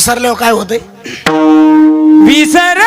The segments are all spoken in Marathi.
विसरल्यावर काय होतंय? विसर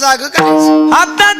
झोपलेल्या लोकांना जाग करायचं आता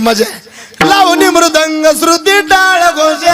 मजे. लावणी मृदंग श्रुती टाळ घोष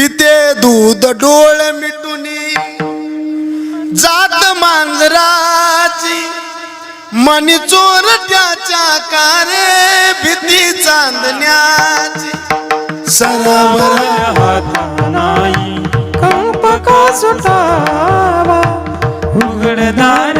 पिते दूध डोळे मिटून. जात मांजराची मनी चोरट्याच्या कारे भीती चांदण्याची. सरावर हात नाही सुटावा? उघडदार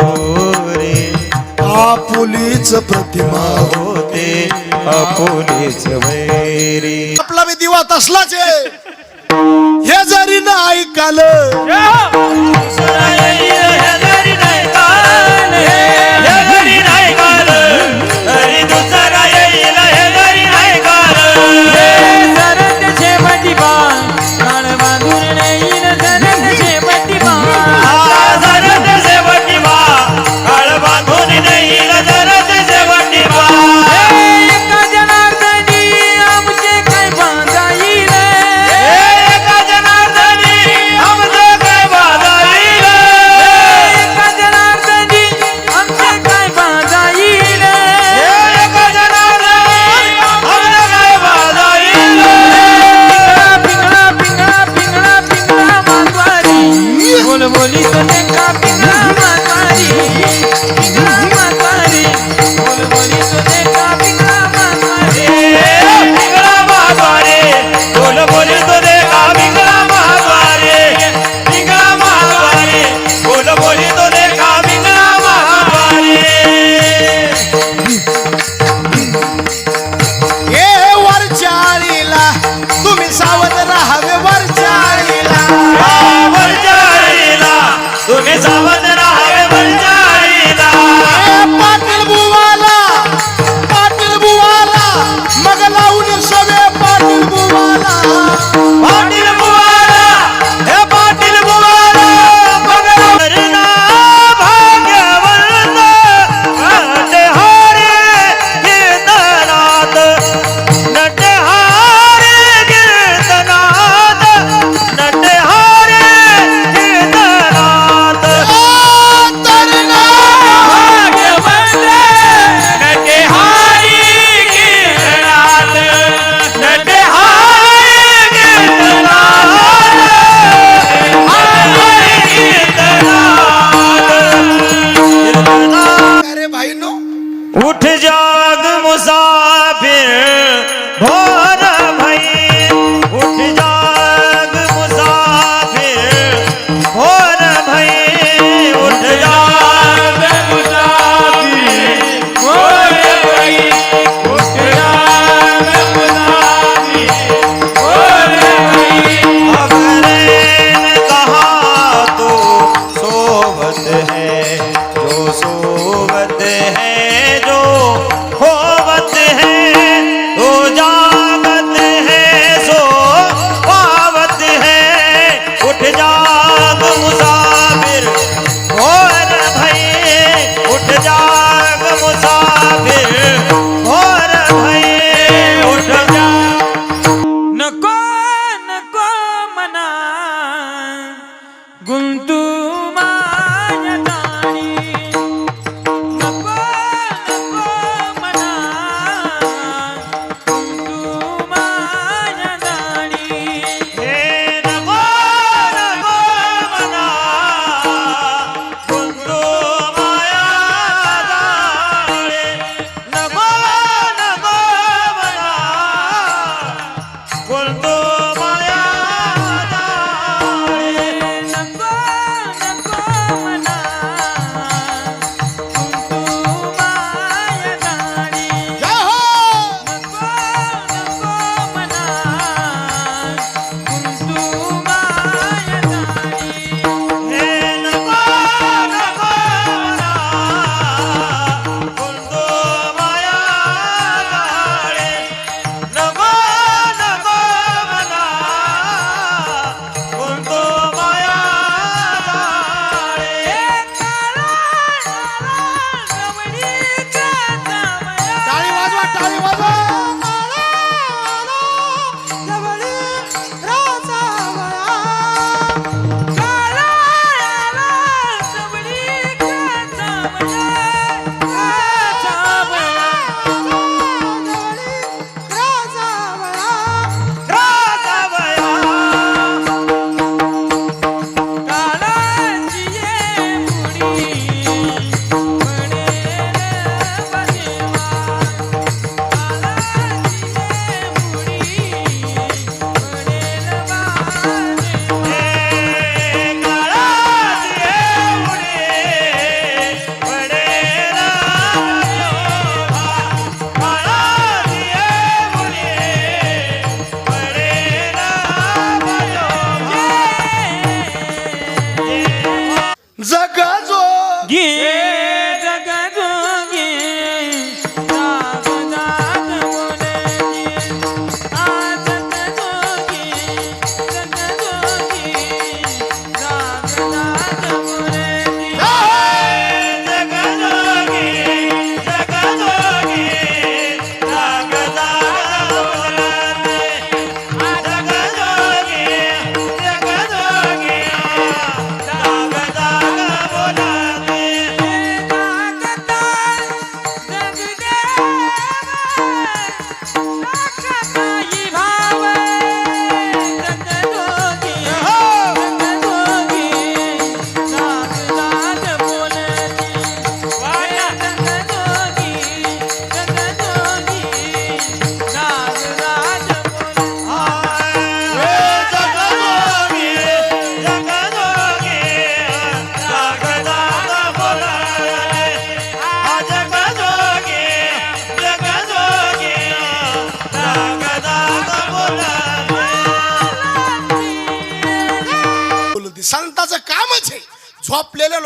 आपुलीच प्रतिमा होते. आपुलीच वैरी. आपला मी दिवा तसलाच आहे. हे जरी ना ऐकाल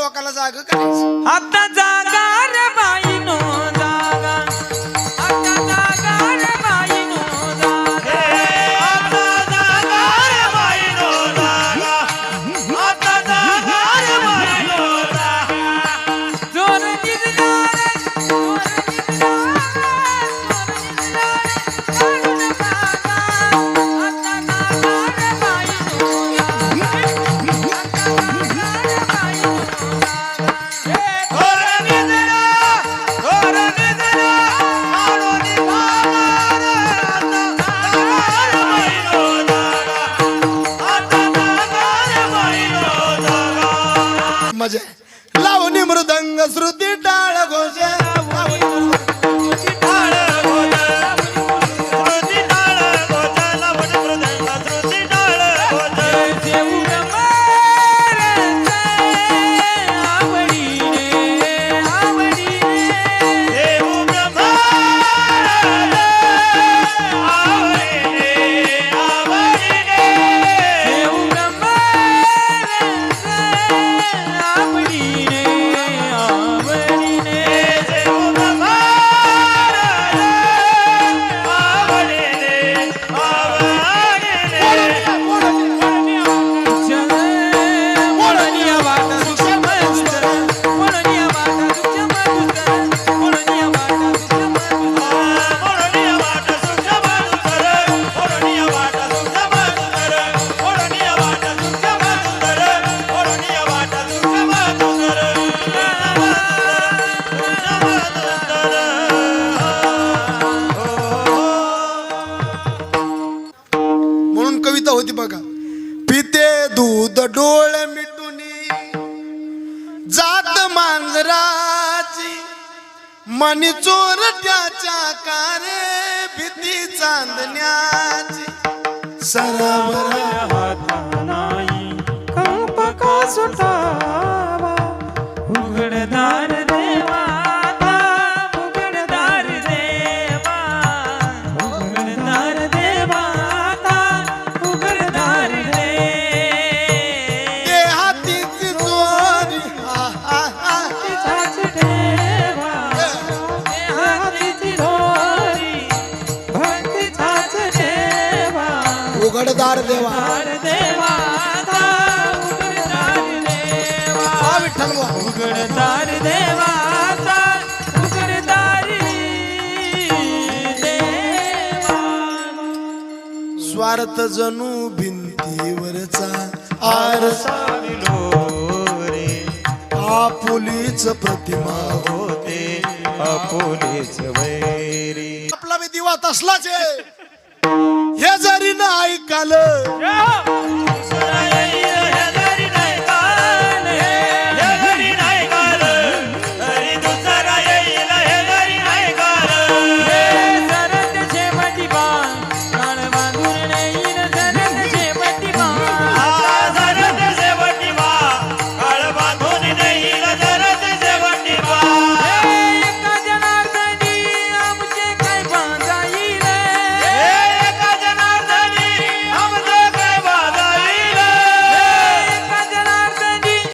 लोकांना जाग करायचं. आता जागा रे बाई. मृदंग श्रुती मिटुनी जात मांजराची मनी चोरट्याच्या कारे भीती चांदण्याची. सरावर हातानाई कंप का सुटा उघडदार देवा. उघडदार देवा विठ्ठल. उघडदार स्वार्थ जणू भिंतीवरचा आरसा आपुलीच प्रतिमा होते. आपुलेच वैरी. आपला बी दिवा तसलाच आहे. हे जरी ना ऐकालं